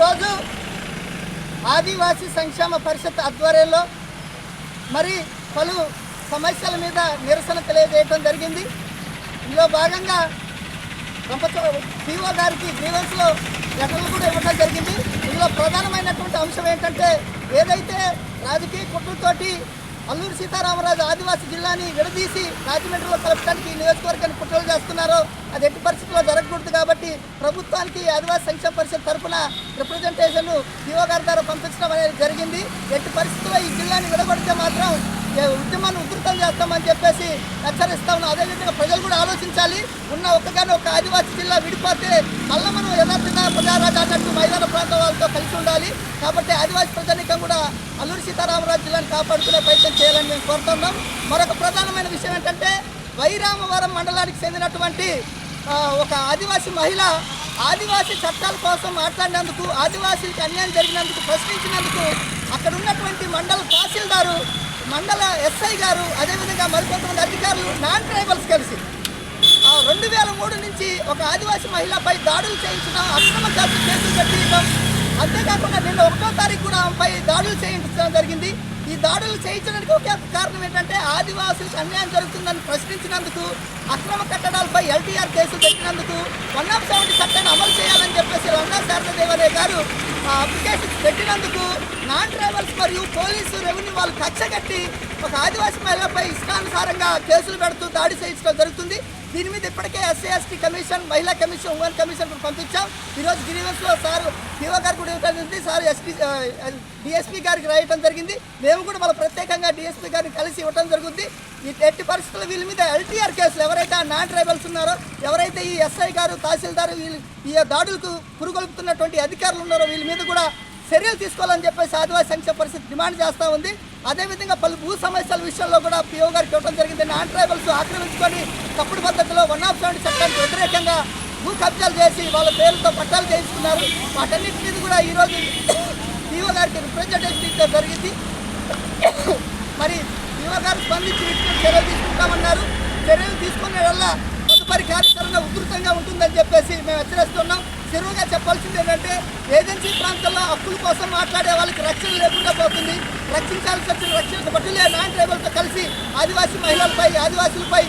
ఈరోజు ఆదివాసీ సంక్షేమ పరిషత్ ఆధ్వర్యంలో మరి పలు సమస్యల మీద నిరసన తెలియజేయటం జరిగింది. ఇందులో భాగంగా రంపచో పీఓ గారికి గ్రీవెన్స్లో లెటర్లు కూడా ఇవ్వడం జరిగింది. ఇందులో ప్రధానమైనటువంటి అంశం ఏంటంటే ఏదైతే రాజకీయ కుట్రతోటి అల్లూరు సీతారామరాజు ఆదివాసీ జిల్లాని విడదీసి రాజమండ్రిలో కలపడానికి నియోజకవర్గాన్ని కుట్రలు చేస్తున్నారో. అది ఎట్టి పరిస్థితుల్లో జరగకూడదు కాబట్టి ప్రభుత్వానికి ఆదివాసీ సంక్షేమ పరిషత్ తరఫున రిప్రజెంటేషన్ పిఓ గారి ద్వారా పంపించడం అనేది జరిగింది. ఎట్టి పరిస్థితుల్లో ఈ జిల్లాని విడగొడితే మాత్రం ఉద్యమాన్ని ఉధృతం చేస్తామని చెప్పేసి హెచ్చరిస్తా ఉన్నాం. అదేవిధంగా ప్రజలు కూడా ఆలోచించాలి. ఉన్న ఒక్కగానే ఒక ఆదివాసీ జిల్లా విడిపోతే మళ్ళీ మనం యథార్థ ప్రజారాజు అన్నట్టు మైదాన ప్రాంత వాళ్ళతో కలిసి ఉండాలి. కాబట్టి ఆదివాసీ ప్రజానికం కూడా అల్లూరి సీతారామరాజు జిల్లాను కాపాడుకునే ప్రయత్నం చేయాలని మేము కోరుతున్నాం. మరొక ప్రధానమైన విషయం ఏంటంటే వైరామవరం మండలానికి చెందినటువంటి ఒక ఆదివాసీ మహిళ ఆదివాసీ చట్టాల కోసం మాట్లాడినందుకు ఆదివాసీలకు అన్యాయం జరిగినందుకు ప్రశ్నించినందుకు అక్కడ ఉన్నటువంటి మండల తహసీల్దారు మండల ఎస్ఐ గారు అదేవిధంగా మరికొంతమంది అధికారులు నాన్ ట్రైబల్స్ కలిసి రెండు వేల మూడు నుంచి ఒక ఆదివాసీ మహిళపై దాడులు చేయించిన అక్రమ కేసులు కేసులు కట్టించడం అంతేకాకుండా నిన్న ఒకటో తారీఖు కూడా ఆమెపై దాడులు చేయించడం జరిగింది. ఈ దాడులు చేయించడానికి ఒకే ఒక కారణం ఏంటంటే ఆదివాసులకు అన్యాయం జరుగుతుందని ప్రశ్నించినందుకు అక్రమ కట్టడాలపై ఎల్టీఆర్ కేసులు పెట్టినందుకు వన్ ఆఫ్ సెవెంటీ చట్టాన్ని అమలు చేయాలని చెప్పేసి లంగా శారదేవరే గారు ఆ అప్లికేషన్ పెట్టినందుకు నాన్ ట్రైబల్స్ మరియు పోలీసు రెవెన్యూ వాళ్ళు కక్ష కట్టి ఒక ఆదివాసీ మహిళపై ఇష్టానుసారంగా కేసులు పెడుతూ దాడి చేయించడం జరుగుతుంది. దీని మీద ఇప్పటికే ఎస్సీ ఎస్టీ కమిషన్ మహిళా కమిషన్ ఉమెన్ కమిషన్ కూడా పంపించాం. ఈరోజు గ్రీవెన్స్లో సార్ పిఓ గారు కూడా ఇవ్వడం జరిగింది సార్ ఎస్పీ డిఎస్పీ గారికి రాయటం జరిగింది. మేము కూడా వాళ్ళ ప్రత్యేకంగా డిఎస్పీ గారిని కలిసి ఇవ్వడం జరుగుతుంది. ఎట్టి పరిస్థితుల్లో వీళ్ళ మీద ఎల్టీఆర్ కేసులు ఎవరైతే నాన్ ట్రైబల్స్ ఉన్నారో ఎవరైతే ఈ ఎస్ఐ గారు తహసీల్దారు వీళ్ళు ఈ దాడులకు పురుగొల్పుతున్నటువంటి అధికారులు ఉన్నారో వీళ్ళ మీద కూడా చర్యలు తీసుకోవాలని చెప్పేసి ఆదివాసీ సంక్షేమ పరిస్థితి డిమాండ్ చేస్తూ ఉంది. అదేవిధంగా పలు భూ సమస్యల విషయంలో కూడా పిఓ గారికి ఇవ్వడం జరిగింది. నాన్ ట్రైబల్స్ ఆక్రమించుకొని తప్పుడు పద్ధతిలో వన్ ఆఫ్ సెవెంటీ చట్టానికి వ్యతిరేకంగా భూ కబ్జాలు చేసి వాళ్ళ పేరుతో పట్టాలు చేయించుకున్నారు. వాటన్నిటి మీద కూడా ఈరోజు పిఓ గారికి రిప్రజెంటేషన్ ఇచ్చడం జరిగింది. మరి పిఓ గారు స్పందించి చర్యలు తీసుకుంటామన్నారు. చర్యలు తీసుకునే వల్ల తదుపరి కార్యాచరణ ఉధృతంగా ఉంటుందని చెప్పేసి మేము హెచ్చరిస్తున్నాం. చెరువుగా చెప్పాల్సింది ఏంటంటే ఏజెన్సీ ప్రాంతాల్లో హక్కుల కోసం మాట్లాడే వాళ్ళకి రక్షణ లేకుండా పోతుంది. రక్షించాల్సి వచ్చిన రక్షణ పట్టులే నాన్ ట్రైబల్తో కలిసి ఆదివాసీ మహిళలపై ఆదివాసులపై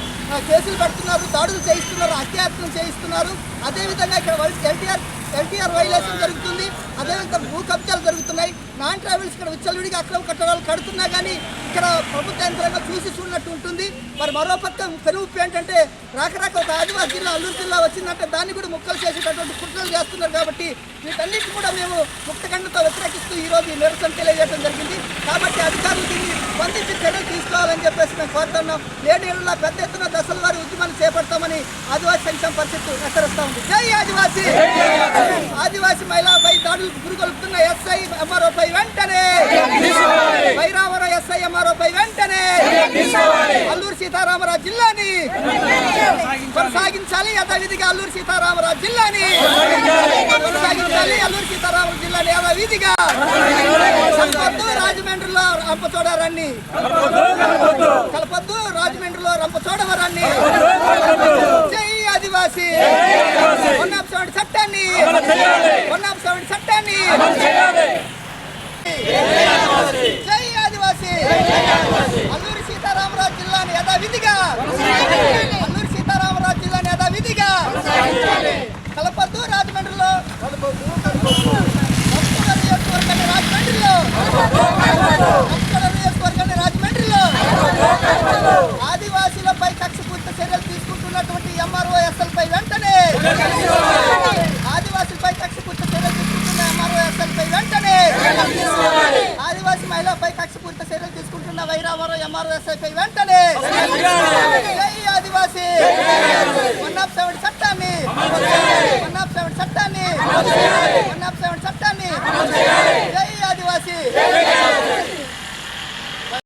కేసులు పెడుతున్నారు దాడులు చేయిస్తున్నారు హత్యాయత్నం చేయిస్తున్నారు. అదేవిధంగా ఇక్కడ ఎల్టీఆర్ ఎల్టీఆర్ వైలేషన్ జరుగుతుంది. అదేవిధంగా భూ కబ్జాలు జరుగుతున్నాయి. నాన్ ట్రావెల్స్ ఇక్కడ విచ్చలవిడిగా అక్రమ కట్టడాలు కడుతున్నా కానీ ఇక్కడ ప్రభుత్వ యంత్రాంగం చూసి చూడనట్టు ఉంటుంది. మరి మరో పక్క పెనుపు ఏంటంటే రాక రాక ఒక ఆదివాసీ జిల్లా అల్లూరు జిల్లా వచ్చిందంటే దాన్ని కూడా ముక్కలు చేసేటటువంటి కుట్రలు చేస్తున్నారు కాబట్టి వీటన్నిటి కూడా మేము ముక్తఖండంతో వ్యతిరేకిస్తూ ఈ రోజు ఈ నిరసన తెలియజేయడం జరిగింది. కాబట్టి అధికారులు దీన్ని స్పందించి చర్యలు తీసుకోవాలని చెప్పేసి మేము కోరుతున్నాం. లేడీలలో పెద్ద ఎత్తున దశల వారి ఉద్యమాన్ని చేపడతామని ఆదివాసీ సంక్షేమ పరిషత్ హెచ్చరిస్తా ఉంది. జై ఆదివాసీ! ఆదివాసీ! మహిళపై దాడులకు పురుగొల్పుతున్న ఎస్ఐ ఎంఆర్ఓపై వెంటనే! వైరావర ఎస్ఐ ఎంఆర్ఓపై వెంటనే! అల్లూరు సీతారామరాజు జిల్లాని! కొనసాగించాలి యథావిధిగా అల్లూరు సీతారామరాజు జిల్లాని! కొనసాగించాలి అల్లూరు సీతారామరాజు జిల్లాని యథావిధిగా! కలపొద్దు రాజమండ్రిలో రంప చూడరాన్ని కలపొద్దు రాజమండ్రిలో రంప చూడవరాన్ని జై ఆదివాసీ! వన్ ఆఫ్ చట్టాన్ని! వన్ ఆఫ్ చట్టాన్ని! జై ఆదివాసీ. అల్లూరి సీతారామరాజు జిల్లాను యథావిధిగా అల్లూరి సీతారామరాజు జిల్లాను యథావిధిగా కలపద్దు రాజమండ్రిలో. రాజమండ్రిలో. నియోజకవర్గాన్ని రాజమండ్రిలో. ఆదివాసీలపై కక్షపూరిత చర్యలు తీసుకుంటున్నటువంటి ఎంఆర్ఓ ఎస్ఎల్పై కక్షపూరిత చర్యలు తీసుకుంటున్న వైరావరం ఎంఆర్ఎస్ఐపై వెంటనే ఆదివాసీ. One of seven